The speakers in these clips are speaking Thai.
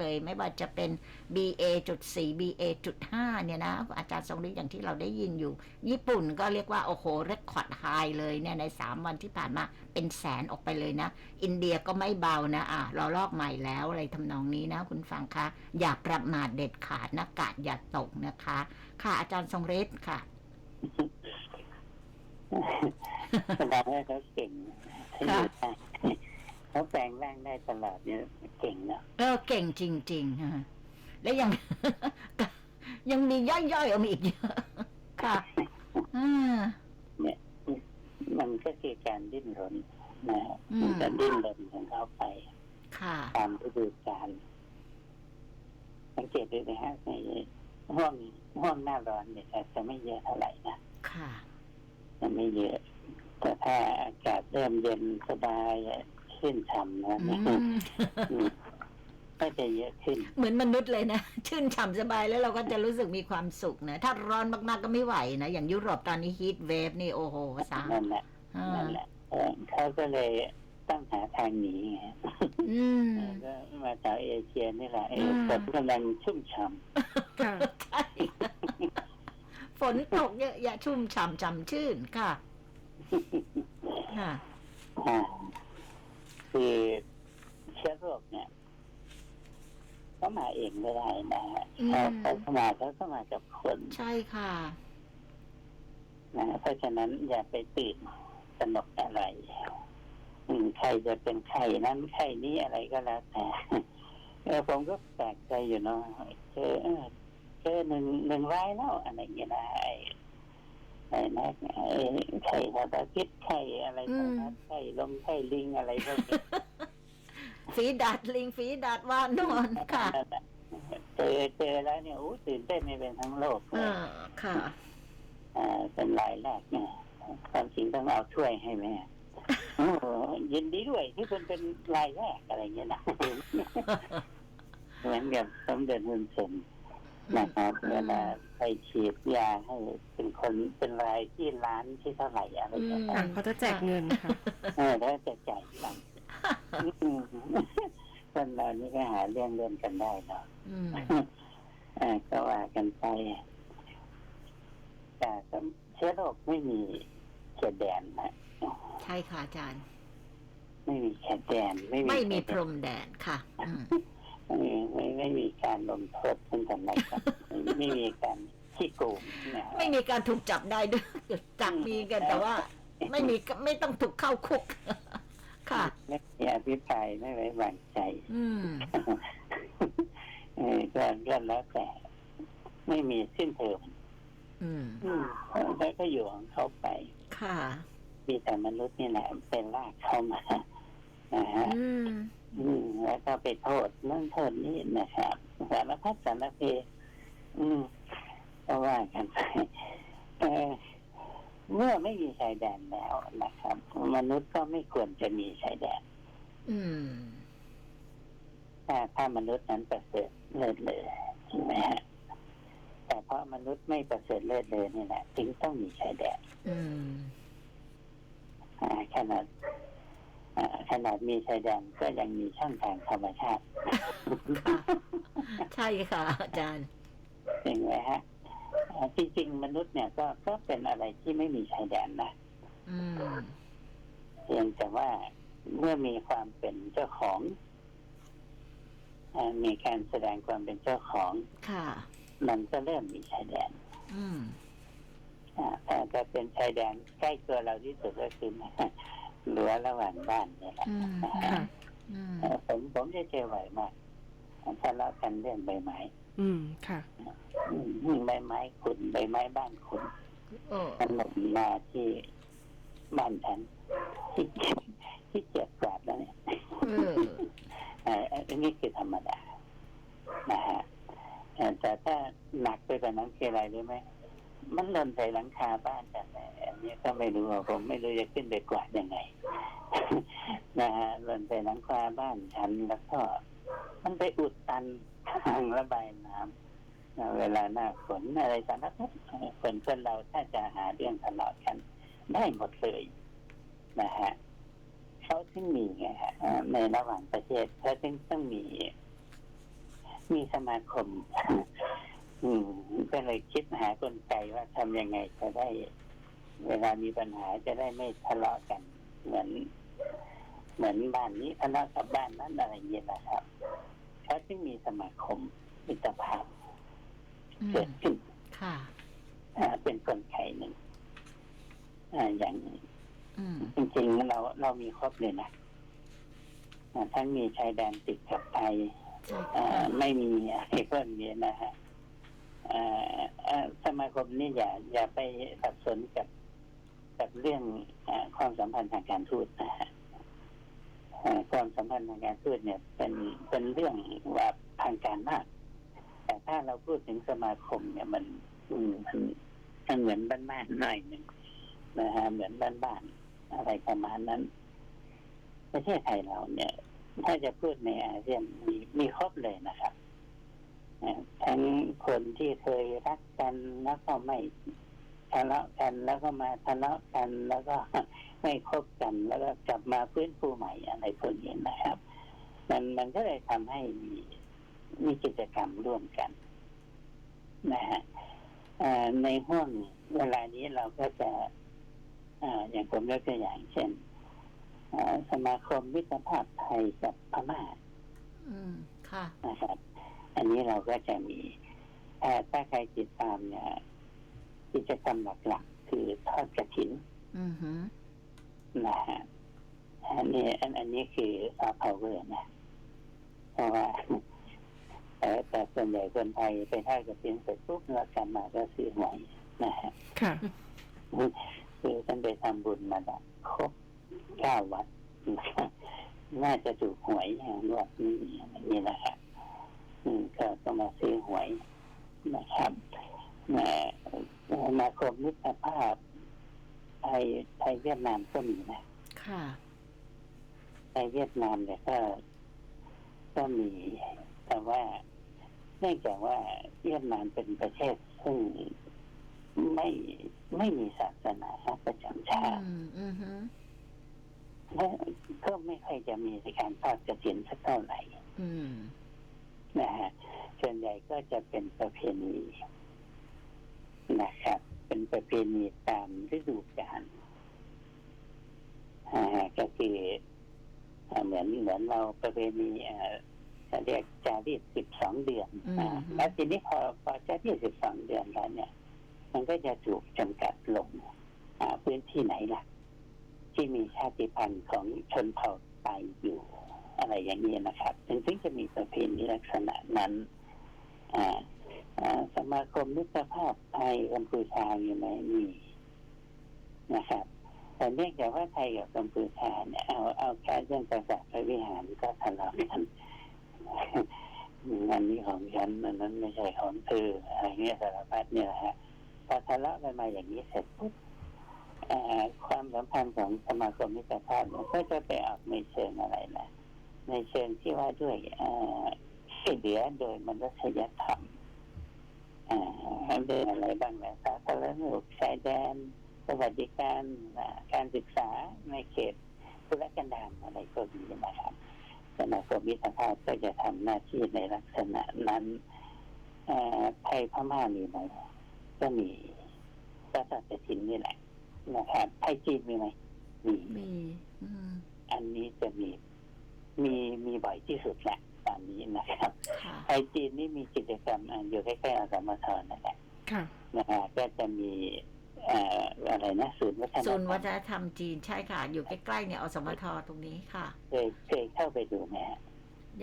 เลย ไม่ว่าจะเป็น BA จุด4 BA จุด5เนี่ยนะ อาจารย์ทรงฤทธิ์อย่างที่เราได้ยินอยู่ ญี่ปุ่นก็เรียกว่า โอ้โหเรคคอร์ดไฮเลยเนี่ยใน 3 วันที่ผ่านมาเป็นแสนออกไปเลยนะ อินเดียก็ไม่เบานะ อะรอลอกใหม่แล้วอะไรทำนองนี้นะ คุณฟังคะ อย่าประมาทเด็ดขาดนะกาดอย่าตกนะคะ ค่ะ อาจารย์ทรงฤทธิ์ค่ะแสดงว่าเขาเก่งเขาอยู่ได้ เขาแปลงร่างได้ตลอดเนี่ยเก่งเนาะเออเก่งจริงๆฮะแล้วยัง ยังมีย่อยๆออกมาอีกเยอะค่ะอ่าเนี่ยมันก็คือการดิ้นรนนะฮะอืมมันจะดิ้นรนของเขาไป ค่ะตามฤดูกาลสังเกตดูนะฮะในห้วงห้วงหน้าร้อนเนี่ยอาจจะไม่เยอะเท่าไหร่นะค่ะจะไม่เยอะแต่ถ้าอากาศเริ่มเย็นสบาย ชื่นฉ่ำนะอืมอืมก็จะเยอะขึ้น เหมือนมนุษย์เลยนะ ชื่นฉ่ำสบายแล้วเราก็จะรู้สึกมีความสุขนะ ถ้าร้อนมากๆก็ไม่ไหวนะ อย่างยุโรปตอนนี้ฮีทเวฟนี่โอ้โหสานั่นแหละอ่านั่นแหละเออเขาก็เลยต้องหาทางหนีไงอืมก็มาจากเอเชียนี่แหละเออืมฝนกำลังชุ่มฉ่ค่ะใช่ฝนตกเยอะแยะชุ่มฉ่ำฉ่ำชื่นค่ะำค่ะอ่า คือเชื้อโรคเนี่ยเขามาเองไม่ได้นะฮะอืมเขาเขาเข้ามาเขาเข้ามากับคนใช่ค่ะ นะเพราะฉะนั้นอย่าไปตื่นสนกอะไรอืมใครจะเป็นไข่นั้นไข่นี้อะไรก็แล้วแต่เออผมก็แปลกใจอยู่เนาะเจอเออเจอหนึ่งหนึ่งรายแล้วอะไรอย่างเงี้ยนะไอ้ ไอ้นะไอ้ไข่ทาตาคิดไข่อะไรอืมต่างๆไข่ลงไข่ลิงอะไรพวกนี้ฝีดัดลิงฝีดัดว่านอนค่ะนั่นแหละเจอเจอแล้วเนี่ยโอ้ตื่นเต้นไม่เป็นทั้งโลกเลเอยอค่ะอ่าเป็นรายแรกเนี่ยความจริงต้องเอาช่วยให้แม่โอ้โหยินดีด้วยที่คุณเป็นรายแรกอะไรเงี้ยนะเหมือนกับสมเด็จฮุนเซ นนะครับเวลาไปฉีดยาให้เป็นคนเป็นรายที่ร้านที่เท่าไหร่อะไรอย่างเงี้ยอืค่ะมเขาจะแจกเงินค่ะ เออแล้วจะจ่ายตังค์อืมคนเรานี่ก็หาเรื่องเล่นกันได้เนาะ อืมอ่าก็ว่ากันไป แต่เชื้อโรคไม่มีเขตแดนนะใช่ค่ะอาจารย์ ไม่มีเขตแดนไม่มีไม่มีเขตพรมแดนค่ะ อืม ไม่ไม่ไม่มีการลงโทษซึ่งกันและกันไม่ไม่มีการขี้โกงนะไม่มีการถูกจับได้ด้วยจับมีกันแต่ว่า ไม่มีไม่ต้องถูกเข้าคุก ค่ะไม่มีอภิปรายไม่ไว้วางใจ อืมเออก็ก็แล้วแต่ไม่มีสิ้นเทอมอืมแล้วก็อยู่ของเขาไป ค่ะ มีแต่มนุษย์นี่แหละเป็นลากเข้ามานะฮะ อืมอืมแล้วก็ไปโทษนั่นโทษนี่นะครับสารพัดสารเพอืมก็ว่ากันไปเออเมื่อไม่มีชายแดนแล้วนะครับ มนุษย์ก็ไม่ควรจะมีชายแดน อืมถ้าถ้ามนุษย์นั้นประเสริฐเลิศเลยใช่ไหมฮะแต่เพราะมนุษย์ไม่ประเสริฐเลิศเลยนี่แหละจึงต้องมีชายแดน อืมอ่าขนาดอ่า ขนาดมีชายแดนก็ยังมีช่องทางธรรมชาติค่ะใช่ค่ะ อาจารย์เห็นไหมฮะอ่าจริงๆ มนุษย์เนี่ยก็ก็เป็นอะไรที่ไม่มีชายแดนนะอืมเพียงแต่ว่าเมื่อมีความเป็นเจ้าของอามีการแสดงความเป็นเจ้าของ ค่ะ มันก็เริ่มมีชายแดน อืมอ่าแต่จะเป็นชายแดนใกล้ตัวเราที่สุดก็คือ รั้วระหว่างบ้านเนี่ยแหละอืมค่ะอืมเอ่อผมผมจะเจอบ่อยมากทะเลาะกันเรื่องใบไม้อืมค่ะ อืมใบไม้ขุนใบไม้บ้านขุนโอ้มันหล่นมาที่บ้านฉันที่ที่เจ็บกวาดแล้วเนี่ย เออเอ่ออันนี้คือธรรมดา นะฮะเอ่อแต่ถ้าหนักไปกว่านั้นคืออะไรรู้ไหม มันหล่นใส่หลังคาบ้านแต่อันนี้ก็ไม่รู้ผมไม่รู้จะขึ้นไปกวาดยังไง นะฮะหล่นใส่หลังคาบ้านฉันแล้วก็ มันไปอุดตันทางระบายน้ำเวลาหน้าฝนอะไรสารพัดเอ่อคนคนเราถ้าจะหาเรื่องทะเลาะกัน ได้หมดเลยนะฮะเขาถึงมีไงฮะในระหว่างประเทศเขาถึงต้องมี มีสมาคม อืมก็เลยคิดหากลไกว่าทำยังไงจะได้ เวลามีปัญหาจะได้ไม่ทะเลาะกัน เหมือน เหมือนบ้านนี้ทะเลาะกับบ้านนั้นอะไรอย่างเงี้ยนะครับเขาจึงมีสมาคมมิตรภาพอืเกิมดขึ้นค่ะอ่าเป็นกลไกหนึ่งอ่าอย่างอืมจริงๆเราเรามีครบเลยนะอ่าทั้งมีชายแดนติดกับไทยใช่อ่าค่ะไม่มีอะไรพวกนี้นะฮะอ่าอ่า สมาคมนี่อย่าอย่าไปสับสนกับกับเรื่องอความสัมพันธ์ทางการทูตนะฮะความสัมพันธ์ทางการทูตเนี่ย เป็นเป็นเรื่องว่าทางการมาก แต่ถ้าเราพูดถึงสมาคมเนี่ยมันมันมันเหมือนบ้านๆหน่อยหนึ่งนะฮะเหมือนบ้านๆอะไรประมาณนั้น ประเทศไทยเราเนี่ย ถ้าจะพูดในอาเซียนมีมีครบเลยนะครับ ทั้งคนที่เคยรักกันแล้วก็ไม่ทะเลาะกันแล้วก็มาทะเลาะกันแล้วก็ไม่คบกันแล้วก็กลับมาฟื้นฟูใหม่อะไรพวกนี้นะครับ มันมันก็เลยทำให้มีมีกิจกรรมร่วมกัน นะฮะอ่าในห้วงเวลานี้เราก็จะอ่าอย่างผมยกตัวอย่างเช่นอ่าสมาคมมิตรภาพไทยกับพม่า อืม ค่ะนะครับ อันนี้เราก็จะมีถ้าถ้าใครติดตามเนี่ยกิจกรรมหลักๆคือทอดกระถินอือหือนะฮะอันนี้อันอันนี้คือซอฟต์พาวเวอร์นะเพราะว่าแต่แต่ส่วนใหญ่คนไทยไปทอดกระถินเสร็จปุ๊บแล้วกลับมาก็ซื้อหวยนะฮะค่ะคือท่านไปทำบุญมาแล้วครบเก้าวัดนะครับน่าจะถูกหวยอย่างรวดนี้อย่างนี้นะครับ อืมก็ต้องมาซื้อหวยนะครับมาสมาคมมิตรภาพไทยไทยเวียดนามก็มีนะค่ะไทยเวียดนามเนี่ยก็ก็มี แต่ว่าเนื่องจากว่าเวียดนามเป็นประเทศซึ่งไม่ไม่มีศาสนาประจำชาติอืมอือหือและก็ไม่ค่อยจะมีการทอดกระถินสักเท่าไหร่ อืม นะฮะส่วนใหญ่ก็จะเป็นประเพณีนะครับ เป็นประเพณีตามฤดูกาลอ่าก็คืออ่าเหมือนเหมือนเราประเพณีอ่าเขาเรียกจารีตสิบสองเดือนอืมอ่าแล้วทีนี้พอพอจารีตสิบสองเดือนแล้วเนี่ย มันก็จะถูกจำกัดลงอ่าพื้นที่ไหนล่ะ ที่มีชาติพันธุ์ของชนเผ่าไตอยู่ อะไรอย่างนี้นะครับถึงถึงจะมีประเพณีลักษณะนั้นสมาคมมิตรภาพไทยกัมพูชาอยู่ไหมมีนะครับแต่เนื่องจากว่าไทยกับกัมพูชาเนี่ยเอาเอาแค่เรื่องประสาทพระวิหารก็ทะเลาะกันอันนี้ของฉันอันนั้นไม่ใช่ของเธออะไรเงี้ยสารพัดเนี่ยฮะพอทะเลาะกันมาอย่างนี้เสร็จปุ๊บความสัมพันธ์ของสมาคมมิตรภาพเนี่ยก็จะไปออกในเชิงอะไรนะ ในเชิงที่ว่าด้วยอ่าช่วยเหลือโดยมนุษยธรรมอ่าเรื่องอะไรบ้างนะสาธารณสุขชายแดนสวัสดิการอ่าการศึกษาในเขตธุรกันดารอะไรพวกนี้นะครับสมาคมมิตรภาพก็จะทำหน้าที่ในลักษณะนั้นอ่าไทยพม่ามีไหมก็มีก็สัตถินนี่แหละนะครับไทยจีนมีไหมมีมีอืมอันนี้จะมี มีมีบ่อยที่สุดแหละตอนนี้นะครับค่ะไทยจีนนี่มีกิจกรรมอ่าอยู่ใกล้ๆอสมทนั่นแหละค่ะนะฮะก็จะมีเอ่ออะไรนะศูนย์วัฒนธรศูรนย์มวัฒนธรรมจีนใช่ค่ะ อยู่ใกล้ๆเนี่ยอสมทตรงนี้ค่ะเคยเคยเข้าไปดูไหมฮะ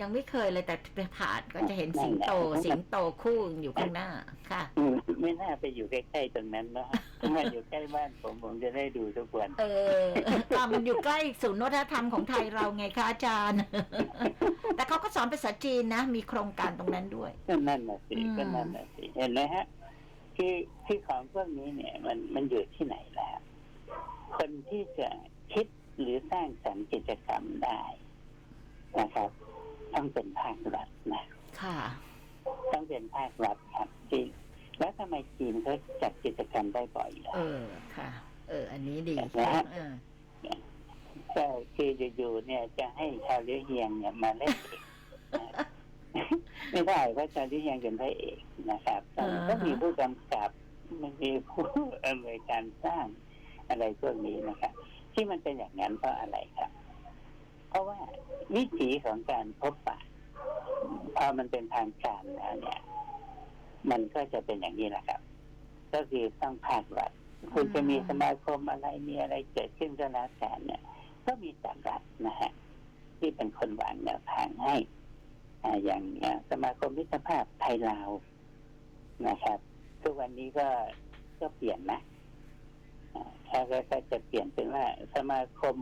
ยังไม่เคยเลยแต่ไปผ่านก็จะเห็นนั่สินงแหละโต สิงโตคู่อยู่ข้างหน้าค่ะอืมไม่น่าไปอยู่ใกล้ๆตรงนั้นเนาะมาอยู่ใกล้บ้านผมผมจะได้ดูทุกวัน เอออะมันอยู่ใกล้ศูนย์วัฒนธรรมของไทยเราไงคะอาจารย์ แต่เขาก็สอนภาษาจีนนะ มีโครงการตรงนั้นด้วย ก็นั่นน่ะสิอืมก็นั่นน่ะสิเห็นไหมฮะ คือคือของพวกนี้เนี่ย มันมันอยู่ที่ไหนล่ะคนที่จะคิดหรือสร้างสรรค์กิจกรรมได้นะครับ ต้องเป็นภาครัฐนะค่ะ ต้องเป็นภาครัฐครับจีนแล้วทำไมจีนเขาจัดกิจกรรมได้บ่อยล่ะเออค่ะ เออ อันนี้ดีนะฮะเออก็คืออยู่ๆเนี่ยจะให้ชาวเลี้ยเฮียงเนี่ยมาเล่นเองนะไม่ได้เพราะตอนที่ยังเป็นพระเอกนะครับตอนนั้นก็มีผู้กำกับมันมีผู้อำนวยการสร้างอะไรพวกนี้นะครับที่มันเป็นอย่างนั้นเพราะอะไรครับ เพราะว่าวิถีของการพบปะพอมันเป็นทางการแล้วเนี่ย มันก็จะเป็นอย่างนี้แหละครับ ก็คือต้องภาครัฐคุณจะมีสมาคมอะไรมีอะไรเกิดขึ้นก็แล้วแต่เนี่ย ก็มีจากรัฐนะฮะที่เป็นคนวางแนวทางให้อ่าอย่างอ่าสมาคมมิตรภาพไทยลาวนะครับทุกวันนี้ก็ก็เปลี่ยนนะอ่ก็จะเปลี่ยนเป็นว่าสมาคม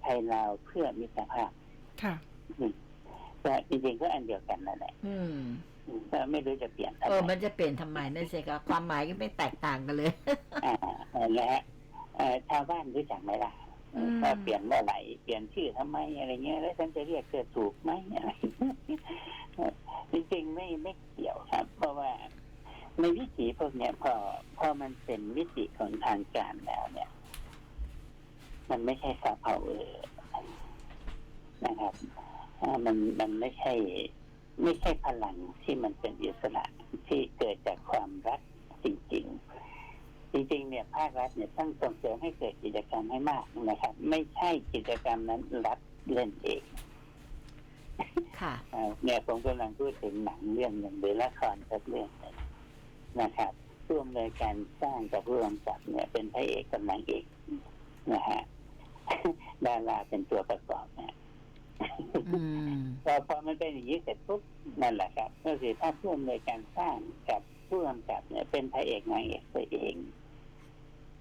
ไทยลาวเพื่อมิตรภาพ ค่ะก็จริงๆก็อันเดียวกันนั่นแหละอืมอืมก็ไม่รู้จะเปลี่ยนทำเออไมมันจะเปลี่ยนทำไมนั่นสิครับความหมายก็ไม่แตกต่างกันเลยอ่านะฮะเอ่อชาวบ้านรู้จักไหมล่ะอืมว่าเปลี่ยนเมื่อไหร่เปลี่ยนชื่อทำไมอะไรเงี้ยแล้วฉันจะเรียกเกิดถูกไหมอะไรจริงๆไม่ไม่เกี่ยวครับ เพราะว่าในวิถีพวกเนี้ยพอพอมันเป็นวิถีของทางการแล้วเนี่ย มันไม่ใช่ซาเผาเออนะครับอ่ามันมันไม่ใช่ ไม่ใช่พลังที่มันเป็นอิสระที่เกิดจากความรักจริง ๆ จริงๆ เนี่ยภาครัฐเนี่ยต้องส่งเสริมให้เกิดกิจกรรมให้มากนะครับ ไม่ใช่กิจกรรมนั้นรัฐเล่นเองค่ะอ่าเนี่ยผมกำลังพูดถึงหนังเรื่องหนึ่งหรือละครสักเรื่องหนึ่งนะครับร่วมเลยการสร้างกับผู้กำกับเนี่ยเป็นพระเอกกับนางเอกนะฮะ ดาราเป็นตัวประกอบเนี่ยอืมพอพอมันเป็นอย่างนี้เสร็จปุ๊บนั่นแหละครับ ก็คือถ้าผู้อำนวยการสร้างกับผู้กำกับเนี่ยเป็นพระเอกนางเอกตัวเอง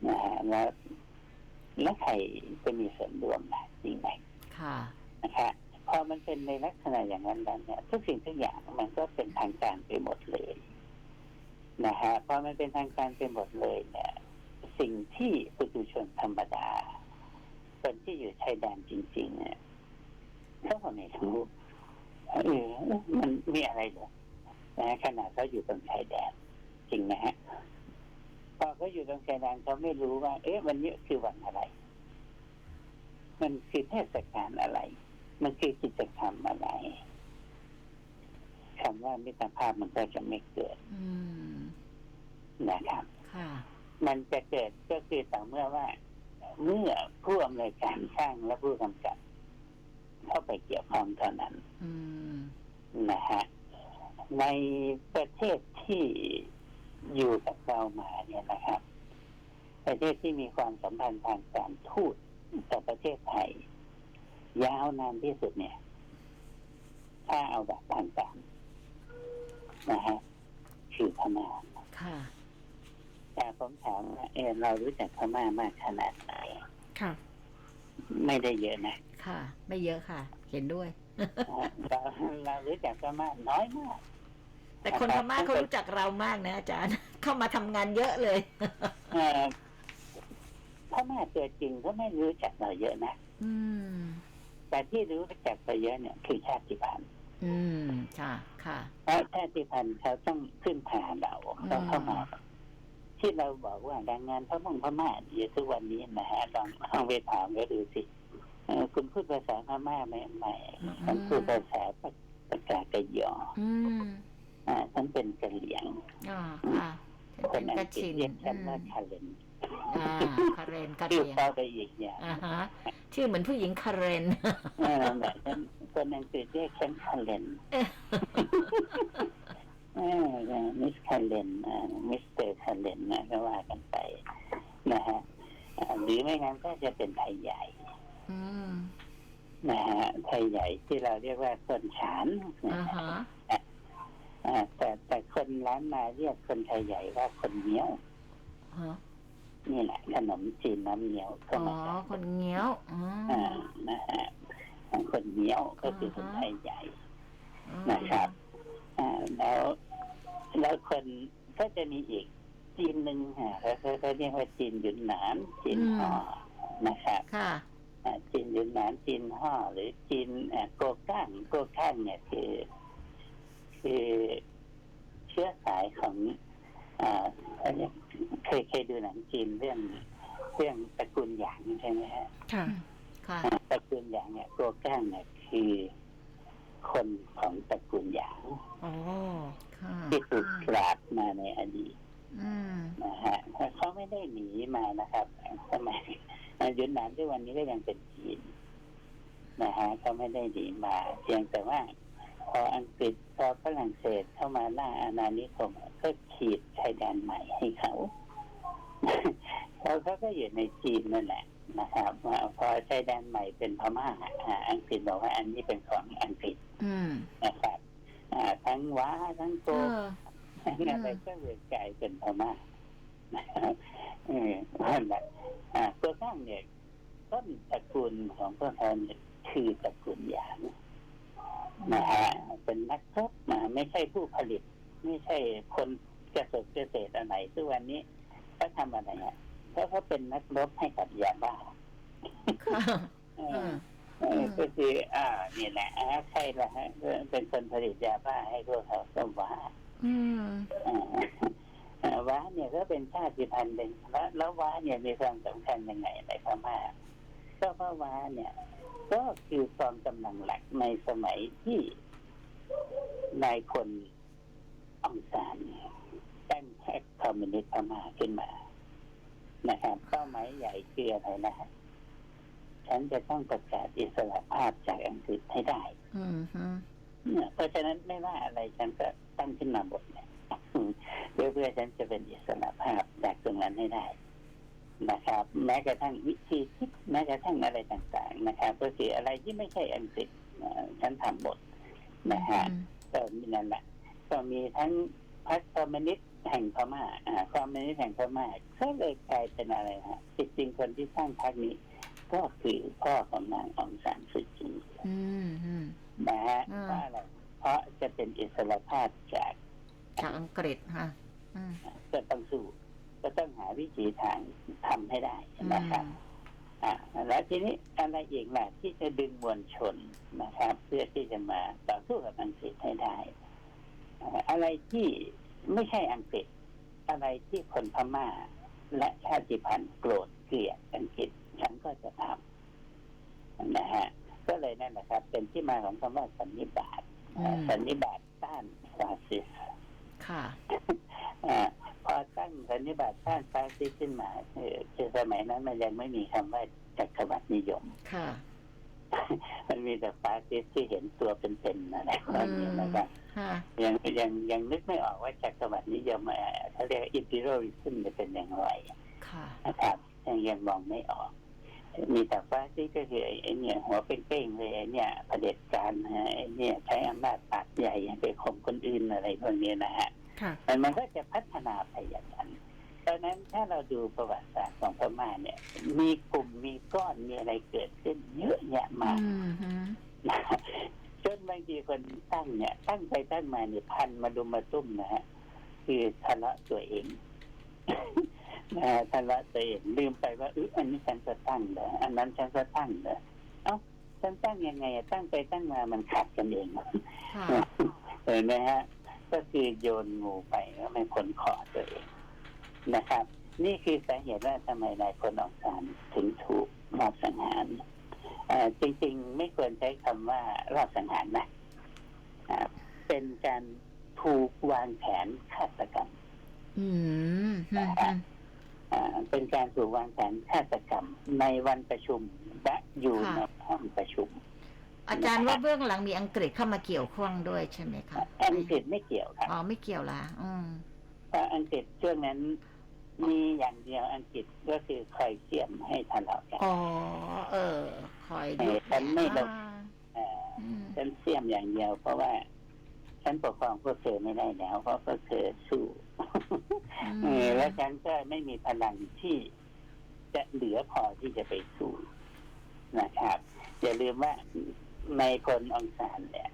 นะฮะแล้วแล้วใครจะมีส่วนร่วมล่ะจริงไหมค่ะนะครับพอมันเป็นในลักษณะอย่างนั้นแล้วเนี่ยทุกสิ่งทุกอย่างมันก็เป็นทางการไปหมดเลยนะฮะพอมันเป็นทางการไปหมดเลยเนี่ย สิ่งที่ปุถุชนธรรมดาคน ที่อยู่ชายแดนจริง ๆ เนี่ยเขาก็ไม่รู้เออมันมีอะไรเหรอนะฮะขนาดเขาอยู่ตรงชายแดนจริงนะฮะพอเขาอยู่ตรงชายแดนเขาไม่รู้ว่า เอ๊ะวันนี้คือวันอะไร มันคือเทศกาลอะไร มันคือกิจกรรมอะไรคำว่ามิตรภาพมันก็จะไม่เกิดอืมนะครับค่ะมันจะเกิดก็คือต่อเมื่อว่า เมื่อผู้อำนวยการสร้างและผู้กำกับเข้าไปเกี่ยวข้องเท่านั้นอืมนะฮะในประเทศที่อยู่กับเรามาเนี่ยนะครับ ประเทศที่มีความสัมพันธ์ทางการทูตกับประเทศไทย ยาวนานที่สุดเนี่ย ถ้าเอาแบบทางการนะฮะคือพม่าค่ะ แต่ผมถามว่าเออเรารู้จักพม่ามากขนาดไหนค่ะ ไม่ได้เยอะนะค่ะ ไม่เยอะค่ะ เห็นด้วย เราเรารู้จักพม่าน้อยมาก แต่คนพม่าเขารู้จักเรามากนะอาจารย์ เข้ามาทำงานเยอะเลยเอ่อพม่าตัวจริงก็ไม่รู้จักเราเยอะนะอืม แต่ที่รู้จักเราเยอะเนี่ยคือชาติพันธุ์อืมค่ะ ค่ะ เพราะชาติพันธุ์เขาต้องขึ้นหาเราเขาเข้ามา ที่เราบอกว่าแรงงานพม่งพม่าอยู่ทุกวันนี้นะฮะลองลองไปถามก็ดูสิเอ่อคุณพูดภาษาพม่าไหมไม่อืมฉันพูดภาษาปากปากกากะยออืมอ่าฉันเป็นกะเหลี่ยงอ่าค่ะคเป็นนอักระงกฤษชินเรียกฉันอืว่ามคาเลนอ่าคาเรนกระชื่อเรียนเข้าไปอีกอย่างอ่าฮะชื่อเหมือนผู้หญิงคาเรนเออแบบฉันคนอังกฤษเรียกฉันคาเลน เออมิสคาเลนมิสเตอร์คาเลนนะก็ว่ากันไปนะฮะอ่าหรือไม่งั้นก็จะเป็นไทยใหญ่อืมนะฮะไทยใหญ่ที่เราเรียกว่าคนฉานอ่าฮะอ่าแต่แต่คนร้านมาเรียกคนไทยใหญ่ว่าคนเหนียวฮะนี่แหละขนมจีนน้ำเหนียวก็อ๋อมาจากคนเงี้ยวอ๋ออ่านะฮะคนเหนียวก็คือคนไทยใหญ่นะครับอ่า แล้วแล้วคนก็จะมีอีกจีนหนึ่งฮะเขาเขาเขาเรียกว่าจีนหยุนหนานจีนห่อนะครับค่ะอ่าจีนหยุนหนานจีนห่อหรือจีนอ่าโกก้างโกก้างเนี่ยคือคือเชื้อสายของอ่าเขาเรียกเคยเคยดูหนังจีนเรื่องเรื่องตระกูลหยางใช่ไหมฮะค่ะ ค่ะอ่าตระกูลหยางเนี่ยโกก้างเนี่ยคือ คนของตระกูลหยางที่ถูกปราบมาในอดีตนะฮะเขาไม่ได้หนีมานะครับสมัยยุนนานที่วันนี้ก็ยังเป็นจีนนะฮะเขาไม่ได้หนีมาเพียงแต่ว่า พออังกฤษพอฝรั่งเศสเข้ามาล่าอาณานิคมก็ขีดชายแดนใหม่ให้เขาเขาก็อยู่ในจีนนั่นแหละ นะครับว่าพอชายแดนใหม่เป็นพม่าอ่าอังกฤษบอกว่าอันนี้เป็นของอังกฤษอืมนะครับอ่าทั้งว้าทั้งโกเอออะไรก็เลยกลายเป็นพม่านะครับเออนั่นแหละอ่าตัวสร้างเนี่ยต้นตระกูลของพวกเขาเนี่ยคือตระกูลหยางนะฮะเป็นนักรบนะไม่ใช่ผู้ผลิต ไม่ใช่คนเกษตรเกษตรอะไรทุกวันนี้เขาทำอะไรอะ เพราะเขาเป็นนักรบให้กับยาบ้าค่ะเอเอออเออก็คือ อ่า นี่แหละอ่าใช่ละฮะเป็นคนผลิตยาบ้าให้พวกเขาก็ว่าอืมอ่าอ่าว้าเนี่ยก็เป็นชาติพันธุ์หนึ่งแล้วแล้วว้าเนี่ยมีความสำคัญยังไงในพม่าก็เพราะว้าเนี่ย ก็คือกองกำลังหลักในสมัยที่นายพลองซานตั้งแพรรคคอมมิวนิสต์พม่าขึ้นมา นะครับเป้าหมายใหญ่คืออะไรนะฮะฉันจะต้องประกาศอิสระภาพจากอังกฤษให้ได้อืมฮึเนี่ยเพราะฉะนั้นไม่ว่าอะไรฉันก็ตั้งขึ้นมาหมดเนี่ยเพื่อเพื่อฉันจะเป็นอิสระภาพจากตรงนั้นให้ได้นะครับ แม้กระทั่งวิธีคิดแม้กระทั่งอะไรต่าง ๆ นะครับก็คืออะไรที่ไม่ใช่อังกฤษเอ่อฉันทำหมดนะฮะก็มีนั่นแหละก็มีทั้งพรรคคอมมิวนิสต์ แห่งพม่าอ่าคอมมิวนิสต์แห่งพม่าก็เลยกลายเป็นอะไรฮะจริงๆคนที่สร้างพรรคนี้ ก็คือพ่อของนางองซานสุจีอืมอืมนะฮะอ่าเพราะอะไรเพราะจะเป็นอิสระภาพจากจากอังกฤษค่ะอืมก็ต้องสู้ก็ต้องหาวิธีทางทำให้ได้อืมนะครับอ่าแล้วทีนี้อะไรอีกล่ะที่จะดึงมวลชนนะครับ เพื่อที่จะมาต่อสู้กับอังกฤษให้ได้อ่าอะไรที่ ไม่ใช่อังกฤษ อะไรที่คนพม่า และชาติพันธุ์โกรธเกลียดอังกฤษ ฉันก็จะทำนะฮะ ก็เลยนั่นแหละครับ เป็นที่มาของคำว่าสันนิบาตอ่าสันนิบาตต้านฟาสซิสต์ค่ะอ่าพอตั้งสันนิบาตต้านฟาสซิสต์ขึ้นมาเออคือสมัยนั้นมันยังไม่มีคำว่าจักรวรรดินิยมค่ะ มันมีแต่ฟาสซิสต์ที่เห็นตัวเป็นๆอะไรพวกนี้นะครับค่ะยังยังยังนึกไม่ออกว่าจักรวรรดินิยมเอ่อเขาเรียกอิมพีเรียลิซึมจะเป็นอย่างไรค่ะนะครับยังยังมองไม่ออก มีแต่ฟาสซิสต์ก็คือไอ้ไอ้เนี่ยหัวเป้งๆเลยไอ้เนี่ยเผด็จการฮะไอ้เนี่ยใช้อำนาจปาดใหญ่ไปข่มคนอื่นอะไรพวกนี้นะฮะค่ะมันมันก็จะพัฒนาไปอย่างนั้น ดังนั้นถ้าเราดูประวัติศาสตร์ของพม่าเนี่ย มีกลุ่มมีก้อนมีอะไรเกิดขึ้นเยอะแยะมากอืมฮึนะครับจนบางทีคนตั้งเนี่ย ตั้งไปตั้งมาเนี่ยพันมาดุมมาตุ้มนะฮะคือทะเลาะตัวเองนะฮะทะเลาะตัวเองลืมไปว่าเอออันนี้ฉันจะตั้งเหรออันนั้นฉันจะตั้งเหรอเอ้าฉันตั้งยังไงอะตั้งไปตั้งมามันขัดกันเองค่ะเห็นไหมฮะ ก็คือโยนงูไปแล้วไม่พ้นคอตัวเอง นะครับ นี่คือสาเหตุว่าทำไมนายพลองซานถึงถูกรอบสังหารเอ่อจริงๆ ไม่ควรใช้คำว่ารอบสังหารนะอ่าเป็นการถูกวางแผนฆาตกรรมอืมฮึฮึอ่าเป็นการถูกวางแผนฆาตกรรม ในวันประชุมและอยู่ในห้องประชุม อาจารย์ว่าเบื้องหลังมีอังกฤษเข้ามาเกี่ยวข้องด้วยใช่ไหมคะอังกฤษไม่เกี่ยวครับอ๋อไม่เกี่ยวละอืมเพราะอังกฤษช่วงนั้น มีอย่างเดียวอังกฤษก็คือคอยเสี่ยมให้ทะเลาะกันอ๋อเออ คอยยุบฉันไม่ลงอ่าเอ่ออืมฉันเสี่ยมอย่างเดียว เพราะว่าฉันปกครองพวกเธอไม่ได้แล้วเพราะพวกเธอสู้เออและฉันก็ไม่มีพลังที่จะเหลือพอที่จะไปสู้นะครับอย่าลืมว่าในพลองซานเนี่ย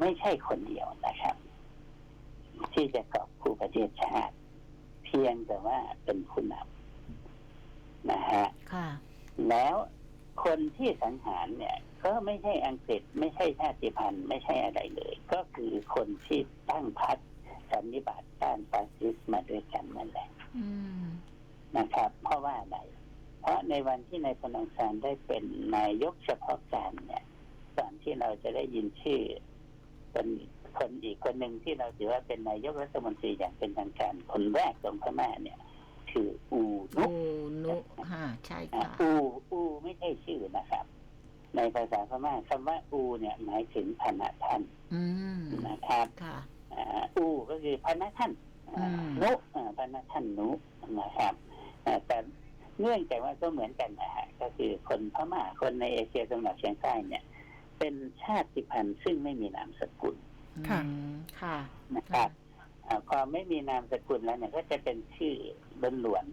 ไม่ใช่คนเดียวนะครับ ที่จะกอบกู้ประเทศชาติเพี ยงแต่ว่าเป็นผู้นำนะฮะค่ะแล้วคนที่สังหารเนี่ย ก็ไม่ใช่อังกฤษไม่ใช่ชาติพันธุ์ไม่ใช่อะไรเลย ก็คือคนที่ตั้งพักสันนิบาตต้านฟาสซิสต์มาด้วยกันนั่นแหละอืมนะครับ เพราะว่าอะไร เพราะในวันที่นายพลังซานได้เป็นนายกเฉพาะการเนี่ยก่อนที่เราจะได้ยินชื่อคน คนอีกคนหนึ่งที่เราถือว่าเป็นนายกรัฐมนตรีอย่างเป็นทางการคนแรกของพม่าเนี่ย คืออูนุอูนุฮะใช่อ่าค่ะอูอูไม่ใช่ชื่อนะครับ ในภาษาพม่าคำว่าอูเนี่ย หมายถึงพนะท่านอืมนะครับค่ะอ่าอูก็คือพนะท่านอ่าอืมนุอ่าพนะท่านนุนะครับอ่าแต่เนื่องจากว่าก็เหมือนกันนะฮะก็คือคนพม่าคนในเอเชียตะวันออกเฉียงใต้เนี่ย เป็นชาติพันธุ์ซึ่งไม่มีนามสกุล ค่ะอืมค่ะนะครับอ่าพอไม่มีนามสกุลแล้วเนี่ยก็จะเป็นชื่อล้วน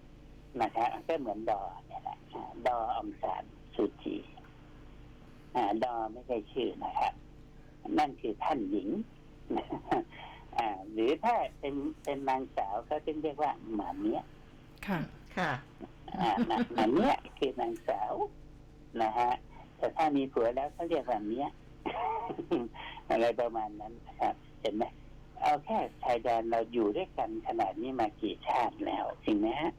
ๆนะครับก็เหมือนดอเนี่ยแหละอ่าดออมสานสุจีอ่าดอไม่ใช่ชื่อนะครับ นั่นคือท่านหญิงอ่าหรือถ้าเป็นเป็นนางสาวก็จึงเรียกว่าหมาเนี้ยค่ะ ค่ะอ่านะหมาเนี้ยคือนางสาวนะฮะแต่ถ้ามีผัวแล้วเขาเรียกว่าเนี้ย อะไรประมาณนั้นนะครับ เห็นไหมเอาแค่ชายแดนเราอยู่ด้วยกันขนาดนี้มากี่ชาติแล้วจริงไหมฮะ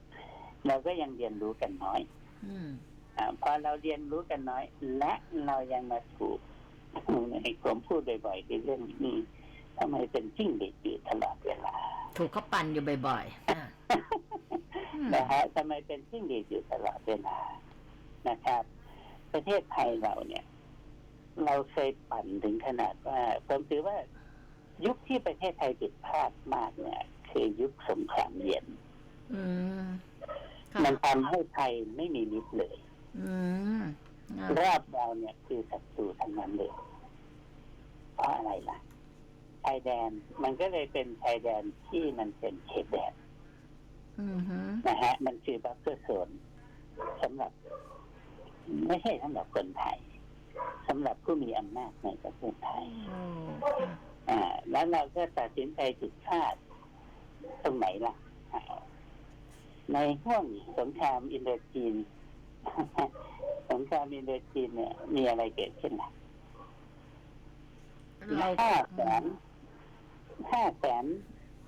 เราก็ยังเรียนรู้กันน้อยอืมอาพอเราเรียนรู้กันน้อย และเรายังมาถูกในผมพูดบ่อยๆคือเรื่องนี้ทำไมเป็นจิ้งหรีดอยู่ตลอดเวลา ถูกเขาปั่นอยู่บ่อยๆอะอืมนะฮะทำไมเป็นจิ้งหรีดอยู่ตลอดเวลานะครับ ประเทศไทยเราเนี่ย เราเคยปั่นถึงขนาดว่าผมถือว่ายุคที่ประเทศไทยผิดพลาดมากเนี่ย คือยุคสงครามเย็นอืมค่ะมันทำให้ไทยไม่มีมิตรเลยอืมอะรอบเราเนี่ยคือศัตรูทั้งนั้นเลยเพราะอะไรล่ะชายแดนมันก็เลยเป็นชายแดนที่มันเป็นเขตแดนอืมฮึนะฮะ มันคือบัฟเฟอร์โซนสำหรับ ไม่ใช่สำหรับคนไทย สำหรับผู้มีอำนาจในประเทศไทยโอ้อ่า แล้วเราก็ตัดสินใจผิดพลาดตรงไหนล่ะอ่าในห้วงสงครามอินโดจีนสงครามอินโดจีนเนี่ย มีอะไรเกิดขึ้นล่ะเราห้าแสนห้าแสน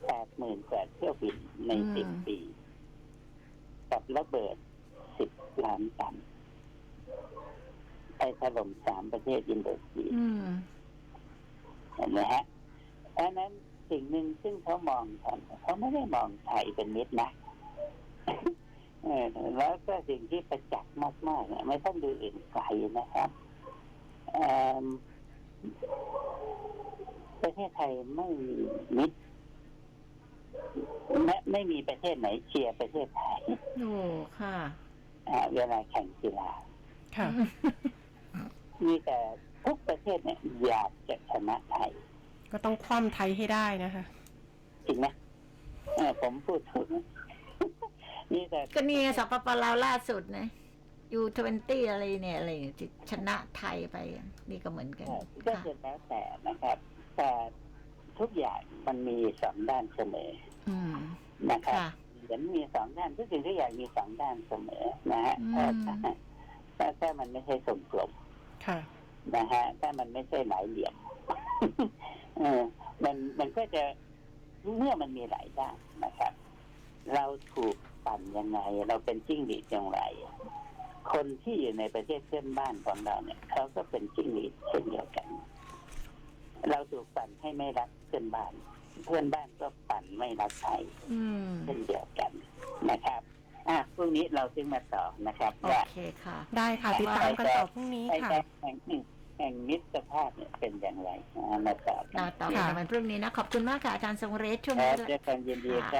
แปดหมื่นกว่าเที่ยวบินในสิบปี กับระเบิดสิบล้านตัน ไปถล่มสามประเทศอินโดจีนอืมเห็นไหมฮะเพราะฉะนั้นสิ่งหนึ่งซึ่งเขามองกันเขาไม่ได้มองไทยเป็นมิตรนะเออแล้วก็สิ่งที่ประจักษ์มากๆเนี่ยไม่ต้องดูอื่นไกลนะครับเอิ่มประเทศไทยไม่มีมิตรและไม่มีประเทศไหนเชียร์ประเทศไทยโอ้ค่ะอ่าเวลาแข่งกีฬาค่ะ มีแต่ทุกประเทศเนี่ยอยากจะชนะไทย ก็ต้องคว่ำไทยให้ได้นะคะ จริงไหมเออผมพูดถูกไหมนี่แต่ก็นี่ไงสปปลาวล่าสุดนะยูทเวนตี้อะไรเนี่ยอะไรเนี่ยที่ชนะไทยไปอะนี่ก็เหมือนกันก็ค่ะเสร็จแล้วแต่นะครับ แต่ทุกอย่างมันมีสองด้านเสมออืม นะครับ ค่ะ เหรียญมีสองด้านทุกสิ่งทุกอย่างมีสองด้านเสมอนะฮะอืม ถ้าถ้าถ้ามันไม่ใช่สมกลม ค่ะ นะฮะ ถ้ามันไม่ใช่หลายเหลี่ยมเออมันมันก็จะเมื่อมันมีหลายด้านนะครับ เราถูกปั่นยังไง เราเป็นจิ้งหรีดอย่างไร คนที่อยู่ในประเทศเพื่อนบ้านของเราเนี่ยเขาก็เป็นจิ้งหรีดเช่นเดียวกัน เราถูกปั่นให้ไม่รักเพื่อนบ้าน เพื่อนบ้านก็ปั่นไม่รักไทยอืมเช่นเดียวกันนะครับ อะพรุ่งนี้เราจึงมาต่อนะครับโอว่าเคค่ะ ได้ค่ะ ติดตามกันต่อพรุ่งนี้ไอ้ค่ะแห่งแห่งมิตรภาพเนี่ยเป็นอย่างไรอ่ามาต่อกันเราต่อกันค่ะในวันพรุ่งนี้นะ ขอบคุณมากค่ะอาจารย์ทรงเรศช่วงครันี้บด้วยความยินดีครับ